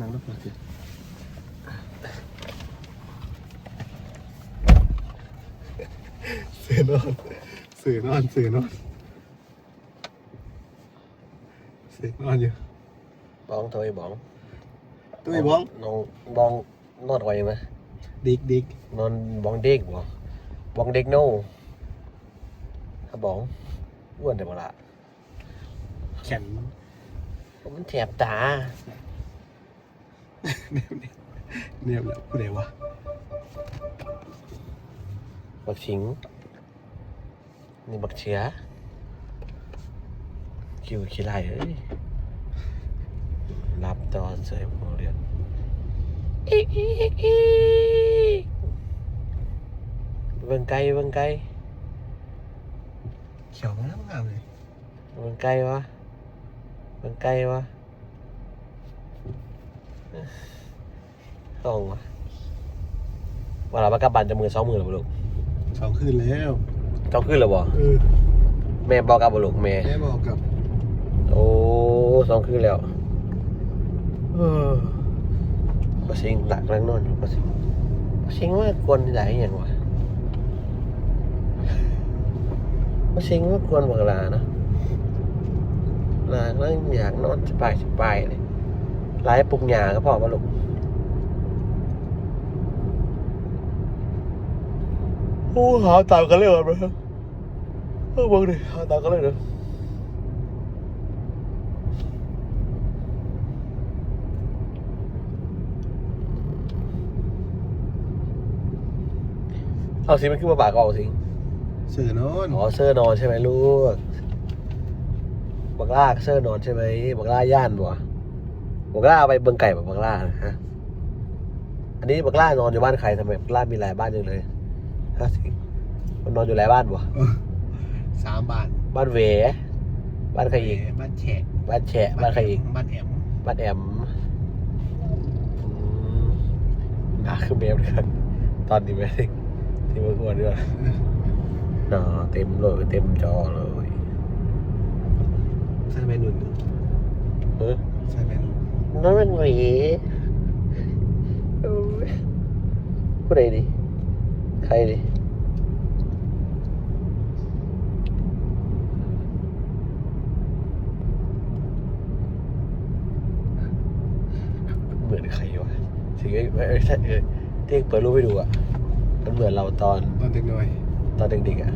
นั่งรถมาสิเสือนอนเสือนอนเสือนอนเสือนอนอยู่บ้องทำไมบ้องตุ้ยบ้องน้องบ้องนอนไว้ไหมดิกดิกนอนบ้องเด็กบ่บ้องเด็กโน่ถ้าบ้องอ้วนแต่บ่ละแขนมันแถบตา เนี่ยเนี่ยผู้ใดวะบักชิง นี่บักเชียคิวขี้ไล่เอ้ยรับตอนเสยโมเรียนอีกอีกอีกอีกเบิ่งไกลเบิ่งไกลเขียวงามงามเลยเบิ่งไกลวะเบิ่งไกลวะ ต้องวะว่าเรามากลับบ้านจะมือสองมือหรือเปล่าลูกสองคืนแล้วเจ้าขึ้นหรือบ่เออแม่บอกกลับบ่ลูกแม่ แม่บอกกับโอ้สองคืนแล้ว เออปะสิงหลักแรงนอนอยู่ปะสิงปะสิงว่ากวนหลายอย่างวะปะสิงว่ากวนบักลานะลาแล้วอยากนอนสบายสบายเลย หลายปลุกหยาก็พอมาลูกโอ้หาตามกันเลยว่ะครับเออบอกดิหาตามกันเลยเด้อเอาสิมันขึ้นมาปากก็เอาสิเสือนอนอ๋อเสื้อนอนใช่ไหมลูกบักล่าเสื้อนอนใช่ไหมบักล่าย่านบ่ บักล่าเอาไปเบิ่งไก่แบบบักล่านะฮะ อันนี้บักล่านอนอยู่บ้านใครทำไมบักล่ามีหลายบ้านจังเลยฮะสิมันนอนอยู่หลายบ้านบ่เออสามบาทบ้านเหวบ้านใครอีก บ้านแฉะบ้านแฉะบ้านใครอีก บ้านแอม บ้านแอมอืมอะคือเมฟเลยครับตอนนี้ไหมที่เมื่อก่อนด้วยหนาเต็มเลยเต็มจอเลยใช่ไหมหนุนเออใช่ไหมหนุน นั่นเป็นหวีโอ้ยผู้ใดดิใครดิเหมือนใครวะสิ่งไม่ไม่ใช่เออที่เปิดรูปให้ดูอะ มันเหมือนเราตอนตอนเด็กหน่อย ตอนเด็กๆอะ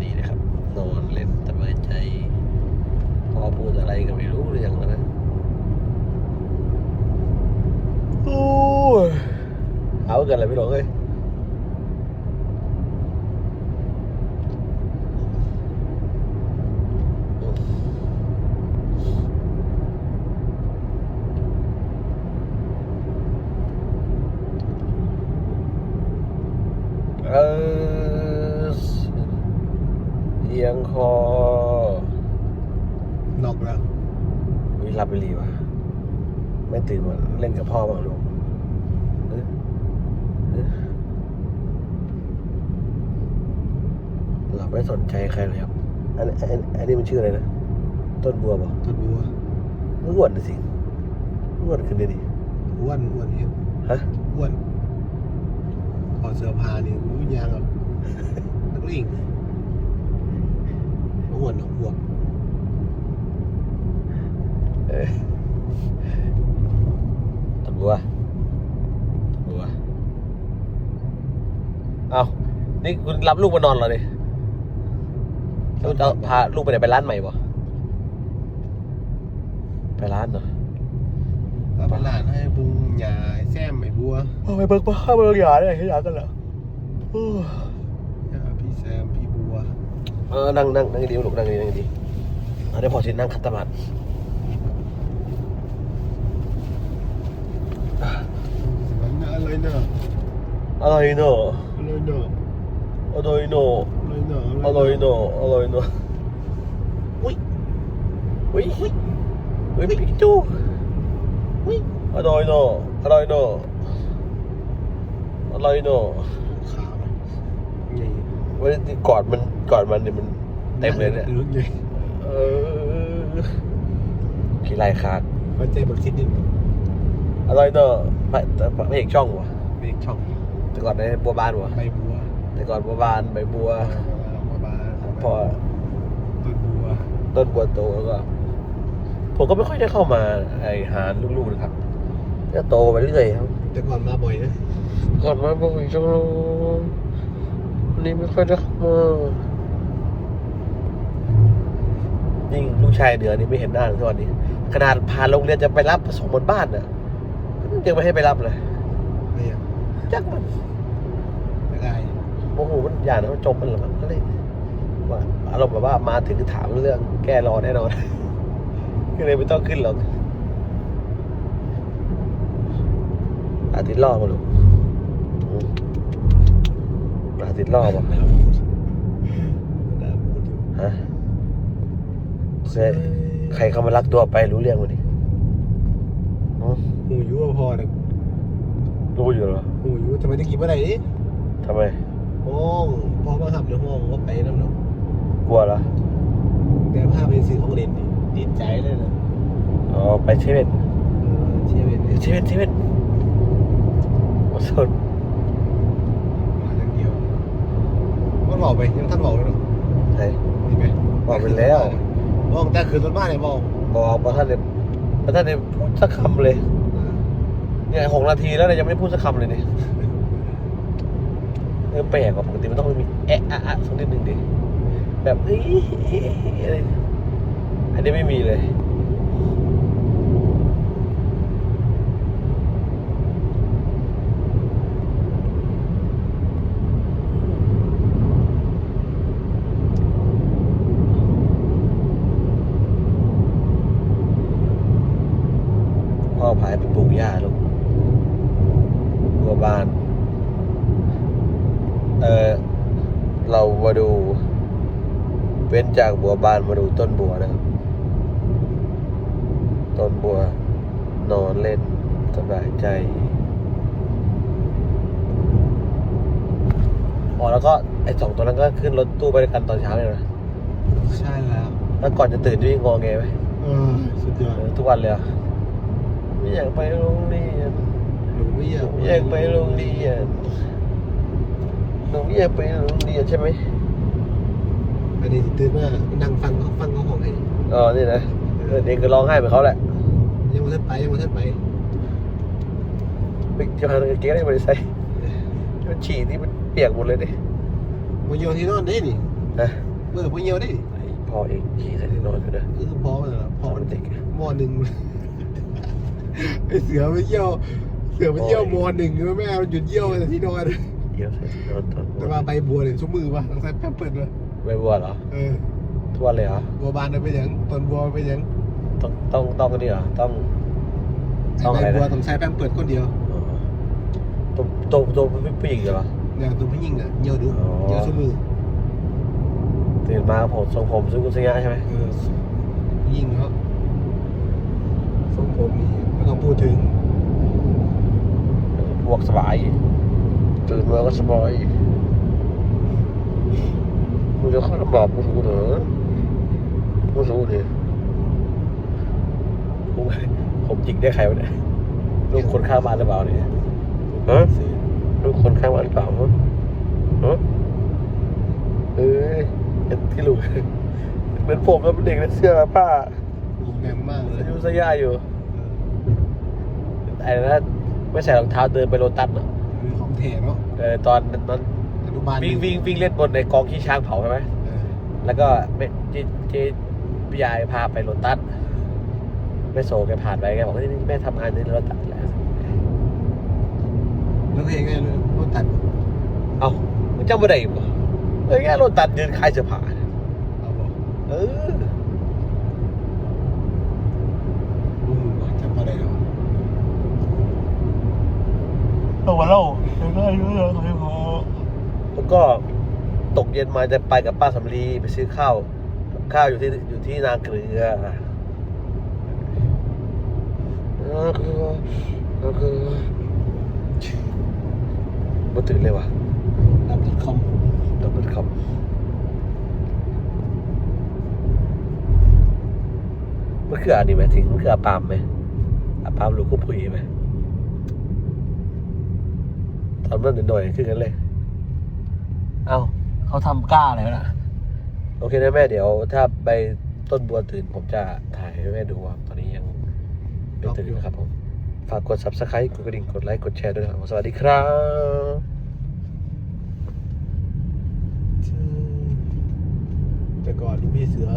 นี่นะครับ นอนเล่นสบายใจพ่อพูดอะไรก็ไม่รู้เรื่องแล้วนะโอ้ย เอาเกินอะไรไม่รู้เลยเออเอียงคอ นอกแล้ววิลับไปรีวะไม่ตื่นมาเล่นกับพ่อบ้างลูกเอ๊ะเอ๊ะหลับ ไม่สนใจใครเลยครับ อันอันอันนี้มันชื่ออะไรนะ ต้นบัวป่ะต้นบัวอ้วนน่ะสิอ้วนขึ้นเลยดิอ้วนอ้วนเห็นฮะอ้วนพอดเสื้อผ้านี่อู้ยางแบบนักเลงอ้วนหรอกอ้วนเออต้นบัวต้นบัว เอานี่คุณรับลูกมานอนเหรอเนี่ย แล้วจะพาลูกไปไหนไปร้านใหม่ป่ะไปร้านเหรอเอาไปหลานให้บุงหยาให้แซมไอ้บัวเอาไปเบิกบ้าเบิกหยาได้ให้หยากันเหรอหยาพี่แซมพี่บัวเออนั่งนั่งนั่งดีลูกนั่งดีนั่งดีเอาได้พอสินั่งคัตมาดอะไรเนอะอร่อยเนอะอะไรเนอะอร่อยเนอะอะไรเนอะ อร่อยเนอะอร่อยเนอะอุ้ยอุ้ยอุ้ยอุ้ยปิกาจูอุ้ยอร่อยเนอะอร่อยเนอะอร่อยเนอะขาวใหญ่เว้ยกอดมันกอดมันเนี่ยมันเต็มเลยเนี่ยลึกใหญ่เออขี้ลายขาดมันใจบักชิดนิดอร่อยเนอะพระพระเอกช่องวะเบรกช่องแต่ก่อนในบัวบานวะใบบัวแต่ก่อนบัวบานใบบัวบัวบาน พอต้นบัวต้นบัวโตแล้วก็ผมก็ไม่ค่อยได้เข้ามาไอหาลูกๆนะครับก็โตไปเรื่อยครับแต่ก่อนมาบ่อยนะก่อนมาบ่อยจังเลยวันนี้ไม่ค่อยได้เข้ามายิ่งลูกชายเหนือนี่ไม่เห็นหน้าเลยทุกวันนี้ขนาดพาโรงเรียนจะไปรับผสมบนบ้านน่ะยังไม่ให้ไปรับเลยไม่อะจักมันไม่ได้โอ้โหมันอย่างนั้นมันจบมันหรือมั้งก็เลยว่า อารมณ์แบบว่ามาถึงถามเรื่องแก้รอแน่นอน ก็เลยไม่ต้องขึ้นหรอกอาทิตย์รอบมาลูกอืมอาทิตย์รอบอะน่าพูดน่าพูดอยู่ฮะเซ่ใครเข้ามาลักตัวไปรู้เรื่องวันนี้อืมหูอยุ่ว่าพอนะรู้อยู่เหรอหูอยุ่ทำไมตะกี้เมื่อไหร่นี่ทำไมห้องพอมาขับในห้องก็ไปน้ำหนักก ลัวเหรอแต่ภาพเป็นสื่อของเล่นนี่ดีใจเลยนะอ๋อไปเชเว่นเออเชียร์เป็นเชเว่นเชเว่นโอ้สนมาอย่างเดียวมันบอกไปยังท่านบอกเลยเนาะใช่นี่ไหมบอกไปแล้ว บอกแต่คืนรถบ้านเนี่ยบอกบอกประท่านเนี่ยประท่านเนี่ยพูดสักคำเลย เนี่ยหกนาทีแล้วเนี่ยยังไม่ได้พูดสักคำเลยเนี่ยเออแปลกกว่าปกติมันต้องมีแอะอะอะสักนิดหนึ่งดิ แบบเอ้ยเอ้ยอะไรอันนี้ไม่มีเลย พ่อพายไปปลูกหญ้าลูกบัวบาน เออเรามาดู เว้นจากบัวบานมาดูต้นบัวนะครับ ต้นบัว นอนเล่นสบายใจอ๋อแล้วก็ไอ้สองตัวนั้นก็ขึ้นรถตู้ไปด้วยกันตอนเช้าเลยนะใช่แล้ว แล้วก่อนจะตื่นด้วยงอแงไหมเออสุดยอดเออทุกวันเลยเหรอไม่อยากไปโรงเรียนหนูไม่อยากหนูอยากไปโรงเรียนหนูอยากไปโรงเรียนใช่ไหม อันนี้ตื่นมานั่งฟังเขาฟังเขาของไอ้นี่อ๋อนี่นะเออเด็กก็ร้องไห้เหมือนเขาแหละยังไม่ทันไปยังไม่ทันไปไปเจอหางเกงได้บริษัทมันฉี่นี่มันเปียกหมดเลยดิโมโยที่นอนได้นี่นะเมื่อโมโยได้นี่ไอ้พ่อเองฉี่ใส่ที่นอนอยู่นะคือพอมันละพอมันเด็กมอหนึ่งไอเสือไปเยี่ยว เสือไปเยี่ยวมอหนึ่งแล้วแม่มันหยุดเยี่ยวแต่ที่นอนเดี๋ยวใส่ที่นอนตอนแต่ว่าใบบัวเนี่ยชุ่มมือป่ะต้องใส่แป๊บเปิดเลย ไม่บัวเหรอเออทุกวันเลยเหรอบัวบานเอาไปยังต้นบัวเอาไปยังต้องต้องต้องนี่เหรอต้อง ไอ้ต้องใบอะไรนะ บัวต้องใช้แป๊บเปิดคนเดียวอ๋อตัวตัวตัวผู้หญิงเหรออย่างตัวผู้หญิงอะเยี่ยวดุอ๋อเยี่ยวชุ่มมือตื่นมาผมทรงผมซื้อกุศลยะใช่ไหมเออผู้หญิงเขาทรงผมนี่ไม่ต้องพูดถึงพวกสบายตื่นมาก็สบายมึ งจะเข้าลำบากกูรู้เหรอกูรู้ดิผมผมจิกได้ใครวะเนี่ยลูกคนข้างบ้านหรือเปล่าเนี่ยฮะลูกคนข้างบ้านหรือเปล่าฮะฮะเอ้ยเห็นที่ลูกเหมือนผมแล้วเป็นเด็กในเสื้อผ้าลุงแรงมากเลยอายุสยาอยู่ไอ้นั่นไม่ใส่รองเท้าเดินไปโรตัสอะคือของแถเนาะเออตอนนั้นอ นุบาลวิ่งวิ่งวิ่งเล่นบนในกองขี้ช้างเผาใช่ไหมเออแล้วก็แม่เจเจพี่ยายพาไปโรตัสแม่โซแกผ่านไปแกบอกว่านี่แม่ทำงานในโรตัสแหละแล้วเพลงไงรถตัดเอ้ามันจำไม่ได้อีกเหรอเออแค่โรตัสยืนขายเสื้อผ้าเนี่ยเอาบอกเอออืมจำไม่ได้หรอเอามาเล่าได้เยอะเลยพอแล้ว ก็ตกเย็นมาจะไปกับป้าสำลีไปซื้อข้าวกับข้าวอยู่ที่อยู่ที่นาเกลือนาเกลือนาเกลือมาตื่นเลยว่ะดับดอทคอมดับเบิลคอมมันคืออันนี้ไหมถึงมันคืออาปามไหมอาปามลูกก็ผุยไหมตอนนั้นหน่อยๆขึ้นกันเลย เอาเขาทำกล้าอะไรวะน่ะโอเคนะแม่เดี๋ยว ถ้าไปต้นบัวตื่นผมจะถ่ายให้แม่ดูว่าตอนนี้ยังไม่ตื่นนะครับผมฝากกด subscribe กดกระดิ่งกดไลค์กดแชร์ด้วยนะครับสวัสดีครับแต่ก่อนนี่มีเสือ